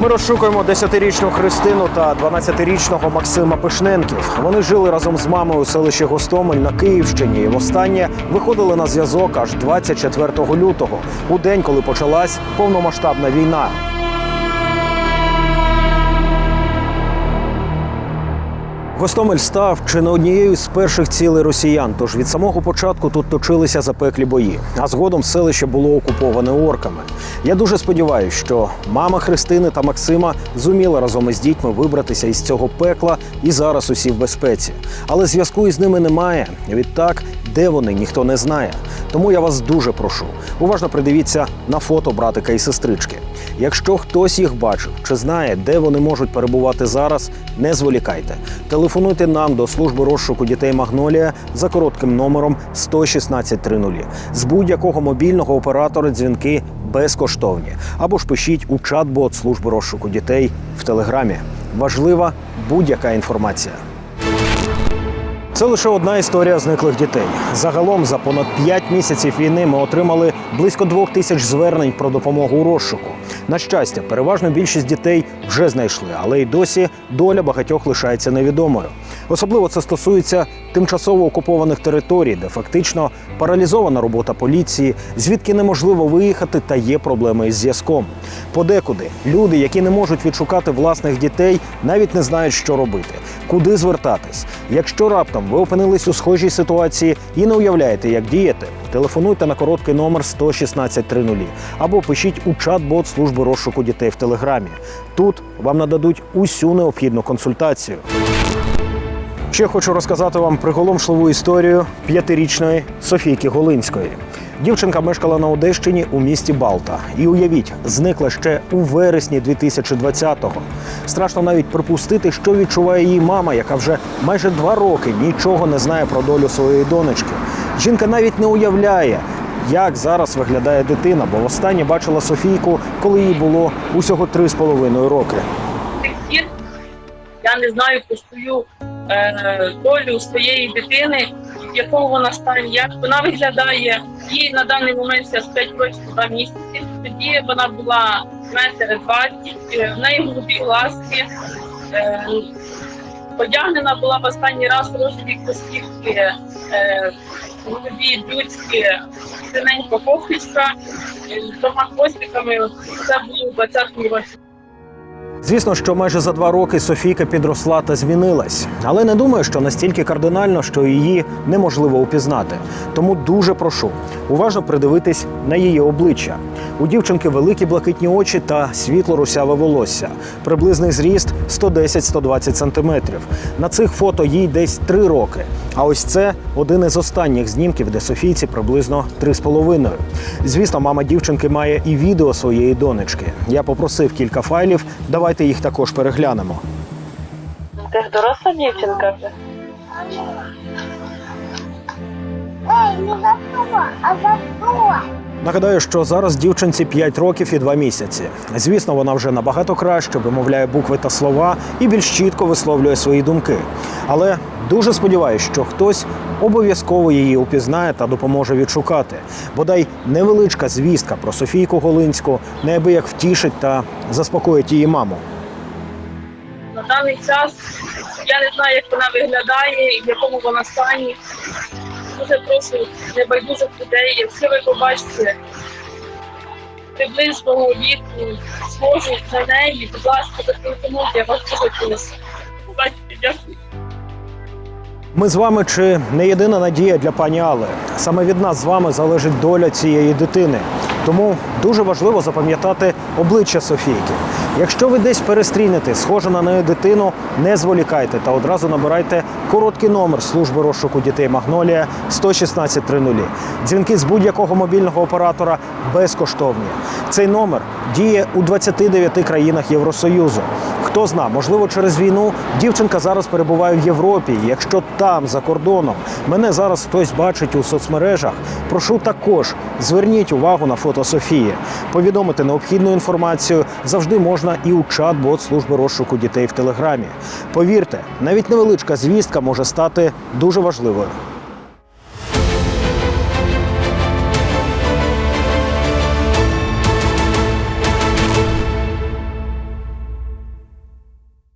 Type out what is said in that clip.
Ми розшукуємо 10-річну Христину та 12-річного Максима Пишненків. Вони жили разом з мамою у селищі Гостомель на Київщині. І востаннє виходили на зв'язок аж 24 лютого, у день, коли почалась повномасштабна війна. Гостомель став чи не однією з перших цілей росіян. Тож від самого початку тут точилися запеклі бої. А згодом селище було окуповане орками. Я дуже сподіваюся, що мама Христини та Максима зуміла разом із дітьми вибратися із цього пекла і зараз усі в безпеці. Але зв'язку із ними немає. Відтак, де вони, ніхто не знає. Тому я вас дуже прошу. Уважно придивіться на фото братика і сестрички. Якщо хтось їх бачив чи знає, де вони можуть перебувати зараз, не зволікайте. Телефонуйте нам до служби розшуку дітей Магнолія за коротким номером 11630. З будь-якого мобільного оператора дзвінки безкоштовні. Або ж пишіть у чат-бот служби розшуку дітей в телеграмі. Важлива будь-яка інформація. Це лише одна історія зниклих дітей. Загалом за понад 5 місяців війни ми отримали близько двох тисяч звернень про допомогу у розшуку. На щастя, переважно більшість дітей вже знайшли, але й досі доля багатьох лишається невідомою. Особливо це стосується тимчасово окупованих територій, де фактично паралізована робота поліції, звідки неможливо виїхати та є проблеми із зв'язком. Подекуди люди, які не можуть відшукати власних дітей, навіть не знають, що робити, куди звертатись. Якщо раптом ви опинились у схожій ситуації і не уявляєте, як діяти, телефонуйте на короткий номер 11630 або пишіть у чат-бот служби розшуку дітей в телеграмі. Тут вам нададуть усю необхідну консультацію. Ще хочу розказати вам приголомшливу історію п'ятирічної Софійки Голинської. Дівчинка мешкала на Одещині у місті Балта. І уявіть, зникла ще у вересні 2020-го. Страшно навіть припустити, що відчуває її мама, яка вже майже два роки нічого не знає про долю своєї донечки. Жінка навіть не уявляє, як зараз виглядає дитина, бо востаннє бачила Софійку, коли їй було усього три з половиною роки. я не знаю е, долю своєї дитини, в якому вона стані, як вона виглядає. Їй на даний момент зараз 5 років 2 місяці. Тоді вона була метр 20, е, в неї голубі глазки. Е, одягнена була в останній раз в розові костівки, е, голубі блюдські, синенька е, з двома хвостиками. Це було у 20-му році. Звісно, що майже за два роки Софійка підросла та змінилась, але не думаю, що настільки кардинально, що її неможливо упізнати. Тому дуже прошу уважно придивитись на її обличчя. У дівчинки великі блакитні очі та світло русяве волосся. Приблизний зріст 110-120 сантиметрів. На цих фото їй десь три роки. А ось це один із останніх знімків, де Софійці приблизно три з половиною. Звісно, мама дівчинки має і відео своєї донечки. Я попросив кілька файлів. Давайте їх також переглянемо. Ти ж доросла дівчинка вже? Ей, не за то, а за то. Нагадаю, що зараз дівчинці 5 років і 2 місяці. Звісно, вона вже набагато краще вимовляє букви та слова і більш чітко висловлює свої думки. Але дуже сподіваюся, що хтось обов'язково її упізнає та допоможе відшукати. Бодай невеличка звістка про Софійку Голинську неабияк втішить та заспокоїть її маму. На даний час я не знаю, як вона виглядає і в якому вона стані. Дуже прошу небайдужих людей, якщо ви побачите приблизного віку, схожу на неї, будь ласка, зателефонуйте, я вас дуже прошу. Дякую. Ми з вами чи не єдина надія для пані Алли. Саме від нас з вами залежить доля цієї дитини. Тому дуже важливо запам'ятати обличчя Софійки. Якщо ви десь перестрінете схожу на неї дитину, не зволікайте та одразу набирайте короткий номер служби розшуку дітей Магнолія 11630. Дзвінки з будь-якого мобільного оператора безкоштовні. Цей номер діє у 29 країнах Євросоюзу. Хто зна, можливо, через війну дівчинка зараз перебуває в Європі. Якщо там, за кордоном, мене зараз хтось бачить у соцмережах, прошу також зверніть увагу на фото Софії. Повідомити необхідну інформацію завжди можна і у чат-бот служби розшуку дітей в телеграмі. Повірте, навіть невеличка звістка може стати дуже важливою.